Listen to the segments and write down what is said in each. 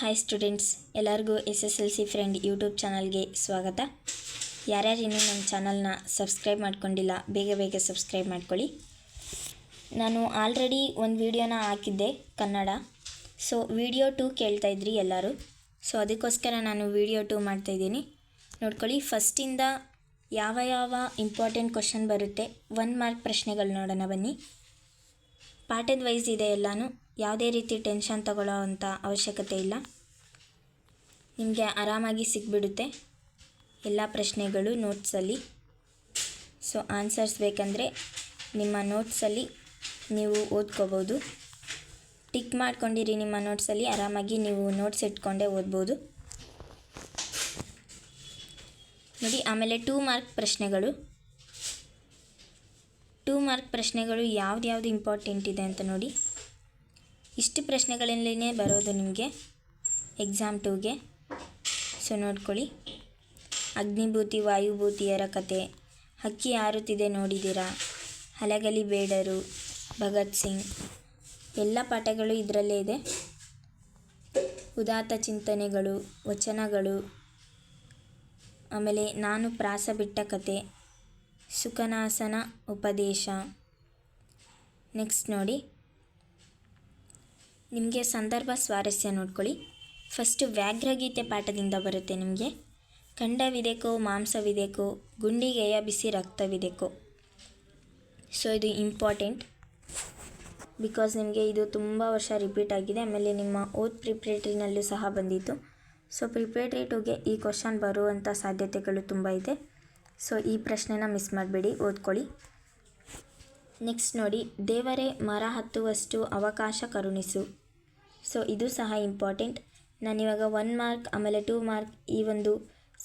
Hi students ಎಲ್ಲರಿಗೂ S S L C friend YouTube ಚಾನಲ್ಗೆ ಸ್ವಾಗತ. ಯಾರ್ಯಾರು ಇನ್ನೂ ನಮ್ಮ ಚಾನಲ್ನ ಸಬ್ಸ್ಕ್ರೈಬ್ ಮಾಡ್ಕೊಂಡಿಲ್ಲ, ಬೇಗ ಬೇಗ ಸಬ್ಸ್ಕ್ರೈಬ್ ಮಾಡ್ಕೊಳ್ಳಿ. ನಾನು ಆಲ್ರೆಡಿ ಒಂದು ವೀಡಿಯೋನ ಹಾಕಿದ್ದೆ, ಕನ್ನಡ. ಸೊ ವಿಡಿಯೋ ಕೇಳ್ತಾ ಕೇಳ್ತಾಯಿದ್ರಿ ಎಲ್ಲರೂ. ಸೊ ಅದಕ್ಕೋಸ್ಕರ ನಾನು ವಿಡಿಯೋ ಟು ಮಾಡ್ತಾಯಿದ್ದೀನಿ ನೋಡ್ಕೊಳ್ಳಿ ಫಸ್ಟಿಂದ ಯಾವ ಯಾವ ಇಂಪಾರ್ಟೆಂಟ್ ಕ್ವಶನ್ ಬರುತ್ತೆ ಒನ್ ಮಾರ್ಕ್ ಪ್ರಶ್ನೆಗಳು ನೋಡೋಣ ಬನ್ನಿ. ಪಾಠದ ವೈಸ್ ಇದೆ ಎಲ್ಲನೂ. ಯಾವುದೇ ರೀತಿ ಟೆನ್ಷನ್ ತಗೊಳ್ಳೋ ಅಂಥ ಅವಶ್ಯಕತೆ ಇಲ್ಲ. ನಿಮಗೆ ಆರಾಮಾಗಿ ಸಿಕ್ಬಿಡುತ್ತೆ ಎಲ್ಲ ಪ್ರಶ್ನೆಗಳು ನೋಟ್ಸಲ್ಲಿ. ಸೊ, ಆನ್ಸರ್ಸ್ ಬೇಕಂದರೆ ನಿಮ್ಮ ನೋಟ್ಸಲ್ಲಿ ನೀವು ಓದ್ಕೋಬೋದು. ಟಿಕ್ ಮಾಡ್ಕೊಂಡಿರಿ ನಿಮ್ಮ ನೋಟ್ಸಲ್ಲಿ, ಆರಾಮಾಗಿ ನೀವು ನೋಟ್ಸ್ ಇಟ್ಕೊಂಡೇ ಓದ್ಬೋದು. ನೋಡಿ, ಆಮೇಲೆ ಟೂ ಮಾರ್ಕ್ ಪ್ರಶ್ನೆಗಳು. ಟೂ ಮಾರ್ಕ್ ಪ್ರಶ್ನೆಗಳು ಯಾವ್ದು ಇಂಪಾರ್ಟೆಂಟ್ ಇದೆ ಅಂತ ನೋಡಿ. ಇಷ್ಟು ಪ್ರಶ್ನೆಗಳಲ್ಲೇ ಬರೋದು ನಿಮಗೆ ಎಕ್ಸಾಮ್ ಟೂಗೆ ಸೊ ನೋಡ್ಕೊಳ್ಳಿ. ಅಗ್ನಿಭೂತಿ, ವಾಯುಭೂತಿಯರ ಕತೆ. ಹಕ್ಕಿ ಹಾರುತ್ತಿದೆ ನೋಡಿದ್ದೀರಾ? ಹಲಗಲಿ ಬೇಡರು, ಭಗತ್ ಸಿಂಗ್. ಎಲ್ಲ ಪಾಠಗಳು ಇದರಲ್ಲೇ ಇದೆ. ಉದಾತ್ತ ಚಿಂತನೆಗಳು, ವಚನಗಳು. ಆಮೇಲೆ ನಾನು ಪ್ರಾಸ ಬಿಟ್ಟ ಕತೆ. ಸುಖನಾಸನ ಉಪದೇಶ. ನೆಕ್ಸ್ಟ್ ನೋಡಿ. ನಿಮಗೆ ಸಂದರ್ಭ ಸ್ವಾರಸ್ಯ ನೋಡ್ಕೊಳ್ಳಿ. ಫಸ್ಟು ವ್ಯಾಘ್ರಗೀತೆ ಪಾಠದಿಂದ ಬರುತ್ತೆ ನಿಮಗೆ. ಖಂಡವಿದೆಕೋ, ಮಾಂಸವಿದೆಕೋ, ಗುಂಡಿಗೆಯ ಬಿಸಿ ರಕ್ತವಿದೆಕೋ. ಸೊ ಇದು ಇಂಪಾರ್ಟೆಂಟ್ ಬಿಕಾಸ್ ನಿಮಗೆ ಇದು ತುಂಬ ವರ್ಷ ರಿಪೀಟ್ ಆಗಿದೆ. ಆಮೇಲೆ ನಿಮ್ಮ ಓದ್ ಪ್ರಿಪ್ರೇಟ್ರಿನಲ್ಲೂ ಸಹ ಬಂದಿತ್ತು. ಸೊ ಪ್ರಿಪ್ರೇಟ್ರಿ ಟುಗೆ ಈ ಕ್ವಶನ್ ಬರುವಂಥ ಸಾಧ್ಯತೆಗಳು ತುಂಬ ಇದೆ. ಸೊ ಈ ಪ್ರಶ್ನೆನ ಮಿಸ್ ಮಾಡಬೇಡಿ. ಓದ್ಕೊಳ್ಳಿ. ನೆಕ್ಸ್ಟ್ ನೋಡಿ. ದೇವರೇ ಮರ ಹತ್ತುವಷ್ಟು ಅವಕಾಶ ಕರುಣಿಸು. ಸೊ ಇದು ಸಹ ಇಂಪಾರ್ಟೆಂಟ್ ನಾನಿವಾಗ ಒನ್ ಮಾರ್ಕ್ ಆಮೇಲೆ ಟೂ ಮಾರ್ಕ್ ಈ ಒಂದು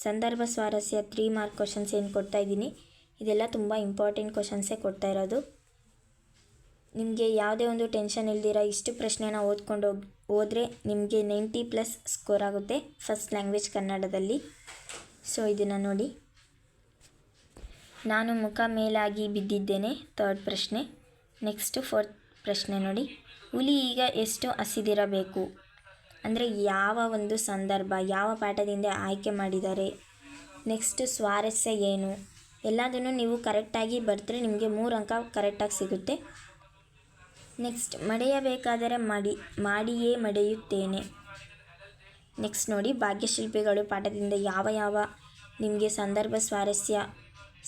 ಸಂದರ್ಭ ಸ್ವಾರಸ್ಯ ತ್ರೀ ಮಾರ್ಕ್ ಕ್ವಶನ್ಸ್ ಏನು ಕೊಡ್ತಾ ಇದ್ದೀನಿ. ಇದೆಲ್ಲ ತುಂಬ ಇಂಪಾರ್ಟೆಂಟ್ ಕ್ವಶನ್ಸೇ ಕೊಡ್ತಾ ಇರೋದು. ನಿಮಗೆ ಯಾವುದೇ ಒಂದು ಟೆನ್ಷನ್ ಇಲ್ದಿರ ಇಷ್ಟು ಪ್ರಶ್ನೆನ ಓದ್ಕೊಂಡು ಹೋಗಿ, ಹೋದರೆ ನಿಮಗೆ ನೈಂಟಿ ಪ್ಲಸ್ ಸ್ಕೋರ್ ಆಗುತ್ತೆ ಫಸ್ಟ್ ಲ್ಯಾಂಗ್ವೇಜ್ ಕನ್ನಡದಲ್ಲಿ. ಸೊ ಇದನ್ನು ನೋಡಿ. ನಾನು ಮುಖ ಮೇಲಾಗಿ ಬಿದ್ದಿದ್ದೇನೆ ಥರ್ಡ್ ಪ್ರಶ್ನೆ. ನೆಕ್ಸ್ಟು ಫೋರ್ತ್ ಪ್ರಶ್ನೆ ನೋಡಿ. ಹುಲಿ ಈಗ ಎಷ್ಟು ಹಸಿದಿರಬೇಕು. ಅಂದರೆ ಯಾವ ಒಂದು ಸಂದರ್ಭ, ಯಾವ ಪಾಠದಿಂದ ಆಯ್ಕೆ ಮಾಡಿದ್ದಾರೆ ನೆಕ್ಸ್ಟ್ ಸ್ವಾರಸ್ಯ ಏನು? ಎಲ್ಲದನ್ನು ನೀವು ಕರೆಕ್ಟಾಗಿ ಬರೆದ್ರೆ ನಿಮಗೆ ಮೂರು ಅಂಕ ಕರೆಕ್ಟಾಗಿ ಸಿಗುತ್ತೆ. ನೆಕ್ಸ್ಟ್ ಮಡೆಯಬೇಕಾದರೆ ಮಾಡಿ, ಮಾಡಿಯೇ ಮಡೆಯುತ್ತೇನೆ. ನೆಕ್ಸ್ಟ್ ನೋಡಿ ಭಾಗ್ಯಶಿಲ್ಪಿಗಳು ಪಾಠದಿಂದ ಯಾವ ಯಾವ ನಿಮಗೆ ಸಂದರ್ಭ ಸ್ವಾರಸ್ಯ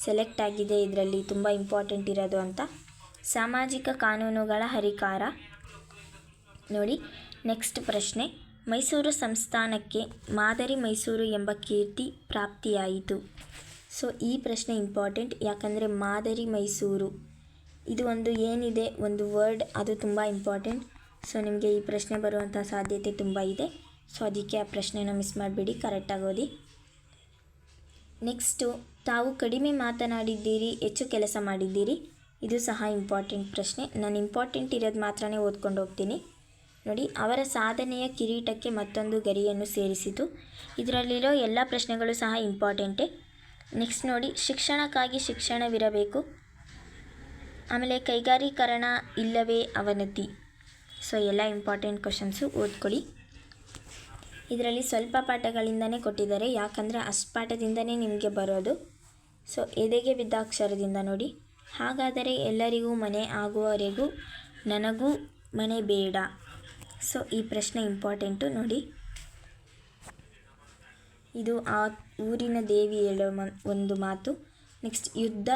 ಸೆಲೆಕ್ಟ್ ಆಗಿದೆ ಇದರಲ್ಲಿ ತುಂಬ ಇಂಪಾರ್ಟೆಂಟ್ ಇರೋದು ಅಂತ. ಸಾಮಾಜಿಕ ಕಾನೂನುಗಳ ಹರಿಕಾರ ನೋಡಿ ನೆಕ್ಸ್ಟ್ ಪ್ರಶ್ನೆ. ಮೈಸೂರು ಸಂಸ್ಥಾನಕ್ಕೆ ಮಾದರಿ ಮೈಸೂರು ಎಂಬ ಕೀರ್ತಿ ಪ್ರಾಪ್ತಿಯಾಯಿತು. ಸೊ ಈ ಪ್ರಶ್ನೆ ಇಂಪಾರ್ಟೆಂಟ್ ಯಾಕಂದರೆ ಮಾದರಿ ಮೈಸೂರು. ಇದು ಒಂದು ಏನಿದೆ? ಒಂದು ವರ್ಡ್ ಅದು ತುಂಬ ಇಂಪಾರ್ಟೆಂಟ್ ಸೊ ನಿಮಗೆ ಈ ಪ್ರಶ್ನೆ ಬರುವಂಥ ಸಾಧ್ಯತೆ ತುಂಬ ಇದೆ. ಸೊ ಅದಕ್ಕೆ ಆ ಪ್ರಶ್ನೆನ ಮಿಸ್ ಮಾಡಬೇಡಿ. ಕರೆಕ್ಟಾಗಿ ಓದಿ. ನೆಕ್ಸ್ಟು ತಾವು ಕಡಿಮೆ ಮಾತನಾಡಿದ್ದೀರಿ, ಹೆಚ್ಚು ಕೆಲಸ ಮಾಡಿದ್ದೀರಿ? ಇದು ಸಹ ಇಂಪಾರ್ಟೆಂಟ್ ಪ್ರಶ್ನೆ. ನಾನು ಇಂಪಾರ್ಟೆಂಟ್ ಇರೋದು ಮಾತ್ರನೇ ಓದ್ಕೊಂಡು ಹೋಗ್ತೀನಿ. ನೋಡಿ, ಅವರ ಸಾಧನೆಯ ಕಿರೀಟಕ್ಕೆ ಮತ್ತೊಂದು ಗರಿಯನ್ನು ಸೇರಿಸಿತು. ಇದರಲ್ಲಿರೋ ಎಲ್ಲ ಪ್ರಶ್ನೆಗಳು ಸಹ ಇಂಪಾರ್ಟೆಂಟೇ ನೆಕ್ಸ್ಟ್ ನೋಡಿ, ಶಿಕ್ಷಣಕ್ಕಾಗಿ ಶಿಕ್ಷಣವಿರಬೇಕು. ಆಮೇಲೆ ಕೈಗಾರೀಕರಣ ಇಲ್ಲವೇ ಅವನತಿ. ಸೊ ಎಲ್ಲ ಇಂಪಾರ್ಟೆಂಟ್ ಕ್ವಶನ್ಸು ಓದ್ಕೊಳ್ಳಿ. ಇದರಲ್ಲಿ ಸ್ವಲ್ಪ ಪಾಠಗಳಿಂದನೇ ಕೊಟ್ಟಿದ್ದಾರೆ. ಯಾಕಂದರೆ ಅಷ್ಟು ಪಾಠದಿಂದನೇ ನಿಮಗೆ ಬರೋದು. ಸೊ ಎದೆಗೆ ಬಿದ್ದ ಅಕ್ಷರದಿಂದ ನೋಡಿ. ಹಾಗಾದರೆ ಎಲ್ಲರಿಗೂ ಮನೆ ಆಗುವವರೆಗೂ ನನಗೂ ಮನೆ ಬೇಡ. ಸೊ ಈ ಪ್ರಶ್ನೆ ಇಂಪಾರ್ಟೆಂಟು ನೋಡಿ. ಇದು ಆ ಊರಿನ ದೇವಿ ಹೇಳೋ ಒಂದು ಮಾತು. ನೆಕ್ಸ್ಟ್ ಯುದ್ಧ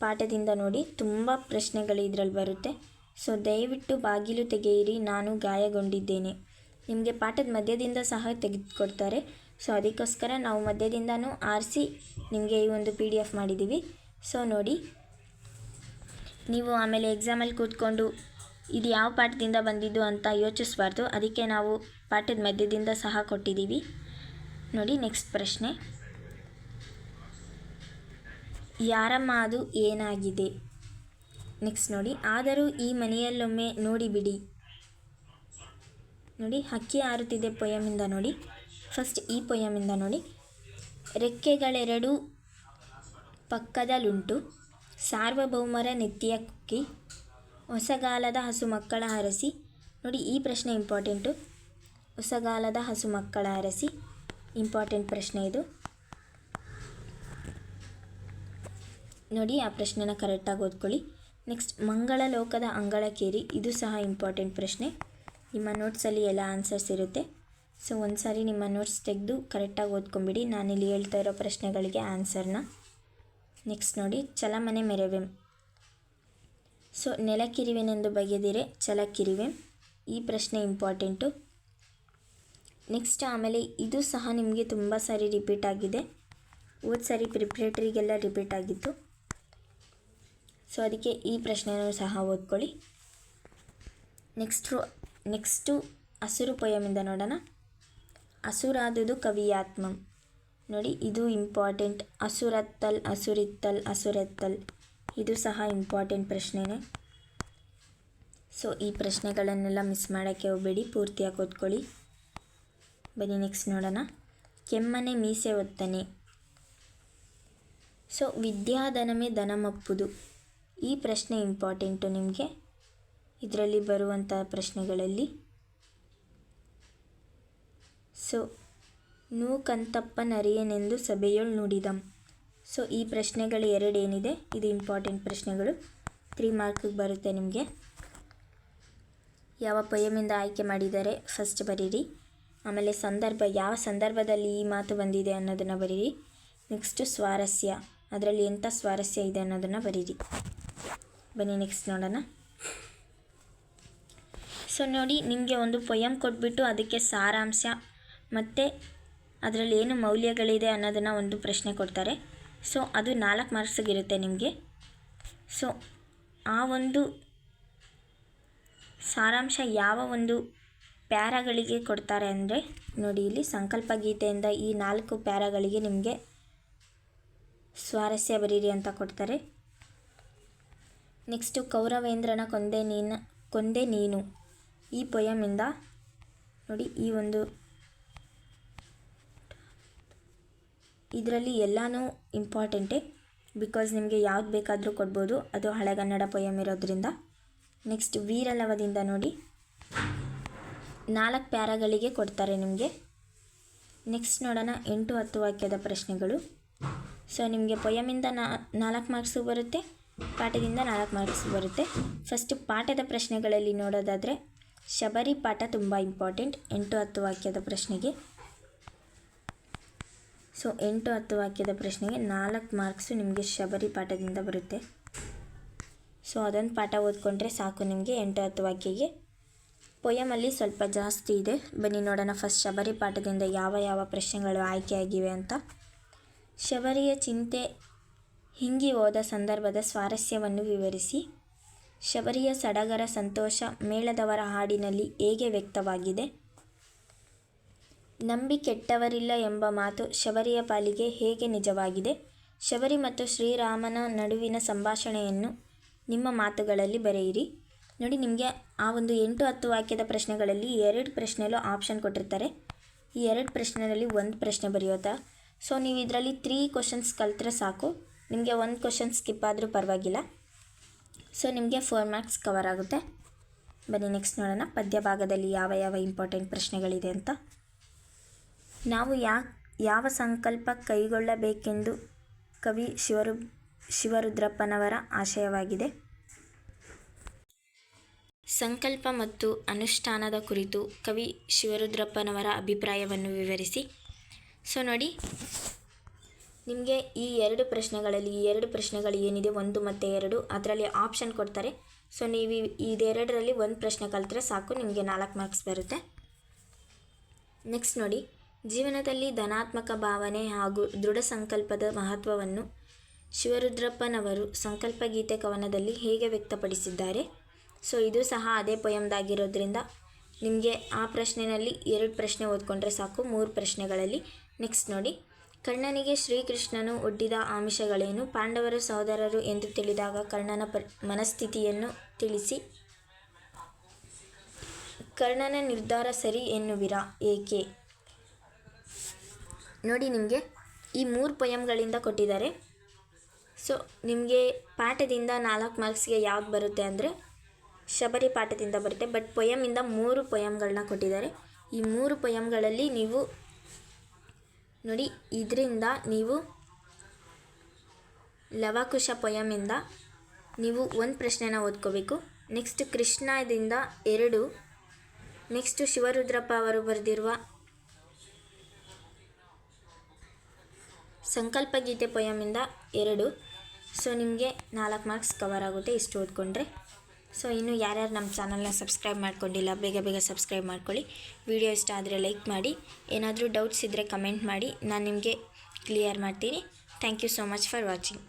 ಪಾಠದಿಂದ ನೋಡಿ ತುಂಬ ಪ್ರಶ್ನೆಗಳು ಇದರಲ್ಲಿ ಬರುತ್ತೆ. ಸೊ ದಯವಿಟ್ಟು ಬಾಗಿಲು ತೆಗೆಯಿರಿ, ನಾನು ಗಾಯಗೊಂಡಿದ್ದೇನೆ. ನಿಮಗೆ ಪಾಠದ ಮಧ್ಯದಿಂದ ಸಹ ತೆಗೆದುಕೊಡ್ತಾರೆ. ಸೊ ಅದಕ್ಕೋಸ್ಕರ ನಾವು ಮಧ್ಯದಿಂದನೂ ಆರಿಸಿ ನಿಮಗೆ ಈ ಒಂದು ಪಿ ಡಿ ಎಫ್ ಮಾಡಿದ್ದೀವಿ. ಸೊ ನೋಡಿ. ನೀವು ಆಮೇಲೆ ಎಕ್ಸಾಮಲ್ಲಿ ಕೂತ್ಕೊಂಡು ಇದು ಯಾವ ಪಾಠದಿಂದ ಬಂದಿದ್ದು ಅಂತ ಯೋಚಿಸಬಾರ್ದು. ಅದಕ್ಕೆ ನಾವು ಪಾಠದ ಮಧ್ಯದಿಂದ ಸಹ ಕೊಟ್ಟಿದ್ದೀವಿ. ನೋಡಿ ನೆಕ್ಸ್ಟ್ ಪ್ರಶ್ನೆ. ಯಾರಮ್ಮ ಅದು ಏನಾಗಿದೆ? ನೆಕ್ಸ್ಟ್ ನೋಡಿ. ಆದರೂ ಈ ಮನೆಯಲ್ಲೊಮ್ಮೆ ನೋಡಿಬಿಡಿ. ನೋಡಿ, ಹಕ್ಕಿ ಹಾರುತ್ತಿದೆ ಪೊಯಮಿಂದ ನೋಡಿ. ಫಸ್ಟ್ ಈ ಪೊಯಮಿಂದ ನೋಡಿ. ರೆಕ್ಕೆಗಳೆರಡು ಪಕ್ಕದಲ್ಲುಂಟು ಸಾರ್ವಭೌಮರ ನೆತ್ತಿಯ ಕುಕ್ಕಿ. ಹೊಸಗಾಲದ ಹಸು ಮಕ್ಕಳ ಅರಸಿ. ನೋಡಿ, ಈ ಪ್ರಶ್ನೆ ಇಂಪಾರ್ಟೆಂಟು ಹೊಸಗಾಲದ ಹಸು ಮಕ್ಕಳ ಅರಸಿ. ಇಂಪಾರ್ಟೆಂಟ್ ಪ್ರಶ್ನೆ ಇದು. ನೋಡಿ, ಆ ಪ್ರಶ್ನೆನ ಕರೆಕ್ಟಾಗಿ ಓದ್ಕೊಳ್ಳಿ. ನೆಕ್ಸ್ಟ್ ಮಂಗಳ ಲೋಕದ ಅಂಗಳಕೇರಿ ಇದು ಸಹ ಇಂಪಾರ್ಟೆಂಟ್ ಪ್ರಶ್ನೆ. ನಿಮ್ಮ ನೋಟ್ಸಲ್ಲಿ ಎಲ್ಲ ಆನ್ಸರ್ಸ್ ಇರುತ್ತೆ. ಸೊ ಒಂದು ಸಾರಿ ನಿಮ್ಮ ನೋಟ್ಸ್ ತೆಗೆದು ಕರೆಕ್ಟಾಗಿ ಓದ್ಕೊಂಬಿಡಿ ನಾನಿಲ್ಲಿ ಹೇಳ್ತಾ ಇರೋ ಪ್ರಶ್ನೆಗಳಿಗೆ ಆನ್ಸರ್ನ ನೆಕ್ಸ್ಟ್ ನೋಡಿ, ಚಲಮನೆ ಮೆರವೆಂ ಸೊ ನೆಲಕಿರಿವೆನೆಂದು ಬಗೆದಿರೆ ಚಲಕ್ಕಿರಿವೆ ಈ ಪ್ರಶ್ನೆ ಇಂಪಾರ್ಟೆಂಟು ನೆಕ್ಸ್ಟ್ ಆಮೇಲೆ ಇದು ಸಹ ನಿಮಗೆ ತುಂಬ ಸಾರಿ ರಿಪೀಟ್ ಆಗಿದೆ. ಹೋದ ಸಾರಿ ಪ್ರಿಪ್ರೇಟರಿಗೆಲ್ಲ ರಿಪೀಟ್ ಆಗಿತ್ತು. ಸೊ ಅದಕ್ಕೆ ಈ ಪ್ರಶ್ನೆನೂ ಸಹ ಓದ್ಕೊಳ್ಳಿ. ನೆಕ್ಸ್ಟು ನೆಕ್ಸ್ಟು ಹಸುರು ಪೊಯಮಿಂದ ನೋಡೋಣ. ಹಸುರಾದುದು ಕವಿಯಾತ್ಮಂ. ನೋಡಿ, ಇದು ಇಂಪಾರ್ಟೆಂಟ್ ಹಸುರತ್ತಲ್, ಹಸುರಿತ್ತಲ್, ಹಸುರೆತ್ತಲ್. ಇದು ಸಹ ಇಂಪಾರ್ಟೆಂಟ್ ಪ್ರಶ್ನೆನೇ. ಸೊ ಈ ಪ್ರಶ್ನೆಗಳನ್ನೆಲ್ಲ ಮಿಸ್ ಮಾಡೋಕ್ಕೆ ಹೋಗಬೇಡಿ, ಪೂರ್ತಿಯಾಗಿ ಓದ್ಕೊಳ್ಳಿ. ಬನ್ನಿ ನೆಕ್ಸ್ಟ್ ನೋಡೋಣ. ಕೆಮ್ಮನೆ, ಮೀಸೆ ಒತ್ತನೆ. ಸೊ ವಿದ್ಯಾಧನಮೇ ಧನಮಪ್ಪುದು. ಈ ಪ್ರಶ್ನೆ ಇಂಪಾರ್ಟೆಂಟು ನಿಮಗೆ. ಇದರಲ್ಲಿ ಬರುವಂಥ ಪ್ರಶ್ನೆಗಳಲ್ಲಿ. ಸೊ ನೂಕಂತಪ್ಪ ನರಿಯನೆಂದು ಸಭೆಯೊಳ್ ನುಡಿದಂ. ಸೊ ಈ ಪ್ರಶ್ನೆಗಳು ಎರಡೇನಿದೆ ಇದು ಇಂಪಾರ್ಟೆಂಟ್ ಪ್ರಶ್ನೆಗಳು. ತ್ರೀ ಮಾರ್ಕಿಗೆ ಬರುತ್ತೆ ನಿಮಗೆ. ಯಾವ ಪೊಯಮಿಂದ ಆಯ್ಕೆ ಮಾಡಿದ್ದಾರೆ? ಫಸ್ಟ್ ಬರೀರಿ. ಆಮೇಲೆ ಸಂದರ್ಭ, ಯಾವ ಸಂದರ್ಭದಲ್ಲಿ ಈ ಮಾತು ಬಂದಿದೆ ಅನ್ನೋದನ್ನು ಬರೀರಿ. ನೆಕ್ಸ್ಟು ಸ್ವಾರಸ್ಯ. ಅದರಲ್ಲಿ ಎಂಥ ಸ್ವಾರಸ್ಯ ಇದೆ ಅನ್ನೋದನ್ನು ಬರೀರಿ. ಬನ್ನಿ ನೆಕ್ಸ್ಟ್ ನೋಡೋಣ. ಸೊ ನೋಡಿ, ನಿಮಗೆ ಒಂದು ಪೊಯಮ್ ಕೊಟ್ಬಿಟ್ಟು ಅದಕ್ಕೆ ಸಾರಾಂಶ ಮತ್ತು ಅದರಲ್ಲಿ ಏನು ಮೌಲ್ಯಗಳಿದೆ ಅನ್ನೋದನ್ನು ಒಂದು ಪ್ರಶ್ನೆ ಕೊಡ್ತಾರೆ. ಸೊ ಅದು ನಾಲ್ಕು ಮಾರ್ಕ್ಸಿಗಿರುತ್ತೆ ನಿಮಗೆ. ಸೊ ಆ ಒಂದು ಸಾರಾಂಶ ಯಾವ ಒಂದು ಪ್ಯಾರಾಗಳಿಗೆ ಕೊಡ್ತಾರೆ ಅಂದರೆ, ನೋಡಿ ಇಲ್ಲಿ ಸಂಕಲ್ಪ ಗೀತೆಯಿಂದ ಈ ನಾಲ್ಕು ಪ್ಯಾರಾಗಳಿಗೆ ನಿಮಗೆ ಸ್ವಾರಸ್ಯ ಬರೀರಿ ಅಂತ ಕೊಡ್ತಾರೆ. ನೆಕ್ಸ್ಟು ಕೌರವೇಂದ್ರನ ಕೊಂದೆ ನೀನ, ಕೊಂದೆ ನೀನು. ಈ ಪೊಯಮಿಂದ ನೋಡಿ ಈ ಒಂದು ಇದರಲ್ಲಿ ಎಲ್ಲನೂ ಇಂಪಾರ್ಟೆಂಟೇ ಬಿಕಾಸ್ ನಿಮಗೆ ಯಾವ್ದು ಬೇಕಾದರೂ ಕೊಡ್ಬೋದು. ಅದು ಹಳೆಗನ್ನಡ ಪೊಯಮ್ ಇರೋದ್ರಿಂದ. ನೆಕ್ಸ್ಟ್ ವೀರಲವದಿಂದ ನೋಡಿ. ನಾಲ್ಕು ಪ್ಯಾರಾಗಳಿಗೆ ಕೊಡ್ತಾರೆ ನಿಮಗೆ. ನೆಕ್ಸ್ಟ್ ನೋಡೋಣ, ಎಂಟು ಹತ್ತು ವಾಕ್ಯದ ಪ್ರಶ್ನೆಗಳು. ಸೊ ನಿಮಗೆ ಪೊಯಮಿಂದ ನಾಲ್ಕು ಮಾರ್ಕ್ಸು ಬರುತ್ತೆ, ಪಾಠದಿಂದ ನಾಲ್ಕು ಮಾರ್ಕ್ಸ್ ಬರುತ್ತೆ. ಫಸ್ಟು ಪಾಠದ ಪ್ರಶ್ನೆಗಳಲ್ಲಿ ನೋಡೋದಾದರೆ, ಶಬರಿ ಪಾಠ ತುಂಬ ಇಂಪಾರ್ಟೆಂಟ್ ಎಂಟು ಹತ್ತು ವಾಕ್ಯದ ಪ್ರಶ್ನೆಗೆ. ಸೊ, ಎಂಟು ಹತ್ತು ವಾಕ್ಯದ ಪ್ರಶ್ನೆಗೆ ನಾಲ್ಕು ಮಾರ್ಕ್ಸು ನಿಮಗೆ ಶಬರಿ ಪಾಠದಿಂದ ಬರುತ್ತೆ. ಸೊ, ಅದೊಂದು ಪಾಠ ಓದ್ಕೊಂಡ್ರೆ ಸಾಕು ನಿಮಗೆ ಎಂಟು ಹತ್ತು ವಾಕ್ಯಗೆ. ಪೊಯಮಲ್ಲಿ ಸ್ವಲ್ಪ ಜಾಸ್ತಿ ಇದೆ. ಬನ್ನಿ ನೋಡೋಣ ಫಸ್ಟ್ ಶಬರಿ ಪಾಠದಿಂದ ಯಾವ ಯಾವ ಪ್ರಶ್ನೆಗಳು ಆಯ್ಕೆಯಾಗಿವೆ ಅಂತ. ಶಬರಿಯ ಚಿಂತೆ ಹಿಂಗಿ ಹೋದ ಸಂದರ್ಭದ ಸ್ವಾರಸ್ಯವನ್ನು ವಿವರಿಸಿ. ಶಬರಿಯ ಸಡಗರ ಸಂತೋಷ ಮೇಳದವರ ಹಾಡಿನಲ್ಲಿ ಹೇಗೆ ವ್ಯಕ್ತವಾಗಿದೆ. ನಂಬಿ ಕೆಟ್ಟವರಿಲ್ಲ ಎಂಬ ಮಾತು ಶಬರಿಯ ಪಾಲಿಗೆ ಹೇಗೆ ನಿಜವಾಗಿದೆ? ಶಬರಿ ಮತ್ತು ಶ್ರೀರಾಮನ ನಡುವಿನ ಸಂಭಾಷಣೆಯನ್ನು ನಿಮ್ಮ ಮಾತುಗಳಲ್ಲಿ ಬರೆಯಿರಿ. ನೋಡಿ, ನಿಮಗೆ ಆ ಒಂದು ಎಂಟು ಹತ್ತು ವಾಕ್ಯದ ಪ್ರಶ್ನೆಗಳಲ್ಲಿ ಎರಡು ಪ್ರಶ್ನೆಯಲ್ಲೂ ಆಪ್ಷನ್ ಕೊಟ್ಟಿರ್ತಾರೆ. ಈ ಎರಡು ಪ್ರಶ್ನೆಗಳಲ್ಲಿ ಒಂದು ಪ್ರಶ್ನೆ ಬರೆಯೋದಾ? ಸೊ ನೀವು ಇದರಲ್ಲಿ ತ್ರೀ ಕ್ವಶನ್ಸ್ ಕಲ್ತ್ರೆ ಸಾಕು. ನಿಮಗೆ ಒಂದು ಕ್ವಶನ್ ಸ್ಕಿಪ್ ಆದರೂ ಪರವಾಗಿಲ್ಲ. ಸೊ ನಿಮಗೆ ಫೋರ್ ಮಾರ್ಕ್ಸ್ ಕವರ್ ಆಗುತ್ತೆ. ಬನ್ನಿ ನೆಕ್ಸ್ಟ್ ನೋಡೋಣ. ಪದ್ಯ ಭಾಗದಲ್ಲಿ ಯಾವ ಯಾವ ಇಂಪಾರ್ಟೆಂಟ್ ಪ್ರಶ್ನೆಗಳಿದೆ ಅಂತ. ನಾವು ಯಾ, ಯಾವ ಸಂಕಲ್ಪ ಕೈಗೊಳ್ಳಬೇಕೆಂದು ಕವಿ ಶಿವರು, ಶಿವರುದ್ರಪ್ಪನವರ ಆಶಯವಾಗಿದೆ. ಸಂಕಲ್ಪ ಮತ್ತು ಅನುಷ್ಠಾನದ ಕುರಿತು ಕವಿ ಶಿವರುದ್ರಪ್ಪನವರ ಅಭಿಪ್ರಾಯವನ್ನು ವಿವರಿಸಿ. ಸೊ ನೋಡಿ, ನಿಮಗೆ ಈ ಎರಡು ಪ್ರಶ್ನೆಗಳಲ್ಲಿ, ಈ ಎರಡು ಪ್ರಶ್ನೆಗಳು ಏನಿದೆ, ಒಂದು ಮತ್ತು ಎರಡು, ಅದರಲ್ಲಿ ಆಪ್ಷನ್ ಕೊಡ್ತಾರೆ. ಸೊ ನೀವು ಇದೆರಡರಲ್ಲಿ ಒಂದು ಪ್ರಶ್ನೆ ಕಲಿತ್ರೆ ಸಾಕು, ನಿಮಗೆ ನಾಲ್ಕು ಮಾರ್ಕ್ಸ್ ಬರುತ್ತೆ. ನೆಕ್ಸ್ಟ್ ನೋಡಿ ಜೀವನದಲ್ಲಿ ಧನಾತ್ಮಕ ಭಾವನೆ ಹಾಗೂ ದೃಢ ಸಂಕಲ್ಪದ ಮಹತ್ವವನ್ನು ಶಿವರುದ್ರಪ್ಪನವರು ಸಂಕಲ್ಪ ಗೀತೆ ಕವನದಲ್ಲಿ ಹೇಗೆ ವ್ಯಕ್ತಪಡಿಸಿದ್ದಾರೆ? ಸೊ, ಇದು ಸಹ ಅದೇ ಪೊಯಮ್ದಾಗಿರೋದ್ರಿಂದ ನಿಮಗೆ ಆ ಪ್ರಶ್ನೆಯಲ್ಲಿ ಎರಡು ಪ್ರಶ್ನೆ ಓದ್ಕೊಂಡ್ರೆ ಸಾಕು, ಮೂರು ಪ್ರಶ್ನೆಗಳಲ್ಲಿ. ನೆಕ್ಸ್ಟ್ ನೋಡಿ. ಕರ್ಣನಿಗೆ ಶ್ರೀಕೃಷ್ಣನು ಒಡ್ಡಿದ ಆಮಿಷಗಳೇನು? ಪಾಂಡವರು ಸಹೋದರರು ಎಂದು ತಿಳಿದಾಗ ಕರ್ಣನ ಪ ಮನಸ್ಥಿತಿಯನ್ನು ತಿಳಿಸಿ. ಕರ್ಣನ ನಿರ್ಧಾರ ಸರಿ ಎನ್ನುವಿರಾ? ಏಕೆ? ನೋಡಿ ನಿಮಗೆ ಈ ಮೂರು ಪೊಯಮ್ಗಳಿಂದ ಕೊಟ್ಟಿದ್ದಾರೆ. ಸೊ ನಿಮಗೆ ಪಾಠದಿಂದ ನಾಲ್ಕು ಮಾರ್ಕ್ಸ್ಗೆ ಯಾವ್ದು ಬರುತ್ತೆ ಅಂದರೆ ಶಬರಿ ಪಾಠದಿಂದ ಬರುತ್ತೆ. ಬಟ್ ಪೊಯಮಿಂದ ಮೂರು ಪೊಯಮ್ಗಳನ್ನ ಕೊಟ್ಟಿದ್ದಾರೆ. ಈ ಮೂರು ಪೊಯಮ್ಗಳಲ್ಲಿ ನೀವು ನೋಡಿ, ಇದರಿಂದ ನೀವು ಲವಕುಶ ಪೊಯಮಿಂದ ನೀವು ಒಂದು ಪ್ರಶ್ನೆನ ಓದ್ಕೋಬೇಕು. ನೆಕ್ಸ್ಟ್ ಕೃಷ್ಣದಿಂದ ಎರಡು. ನೆಕ್ಸ್ಟು ಶಿವರುದ್ರಪ್ಪ ಅವರು ಬರೆದಿರುವ ಸಂಕಲ್ಪ ಗೀತೆ ಪೊಯಮಿಂದ ಎರಡು. ಸೊ ನಿಮಗೆ ನಾಲ್ಕು ಮಾರ್ಕ್ಸ್ ಕವರ್ ಆಗುತ್ತೆ ಇಷ್ಟು ಓದ್ಕೊಂಡ್ರೆ. ಸೊ ಇನ್ನು ಯಾರ್ಯಾರು ನಮ್ಮ ಚಾನಲ್ನ ಸಬ್ಸ್ಕ್ರೈಬ್ ಮಾಡ್ಕೊಂಡಿಲ್ಲ, ಬೇಗ ಬೇಗ ಸಬ್ಸ್ಕ್ರೈಬ್ ಮಾಡ್ಕೊಳ್ಳಿ. ವಿಡಿಯೋ ಇಷ್ಟ ಆದರೆ ಲೈಕ್ ಮಾಡಿ. ಏನಾದರೂ ಡೌಟ್ಸ್ ಇದ್ದರೆ ಕಮೆಂಟ್ ಮಾಡಿ. ನಾನು ನಿಮಗೆ ಕ್ಲಿಯರ್ ಮಾಡ್ತೀನಿ. Thank you so much for watching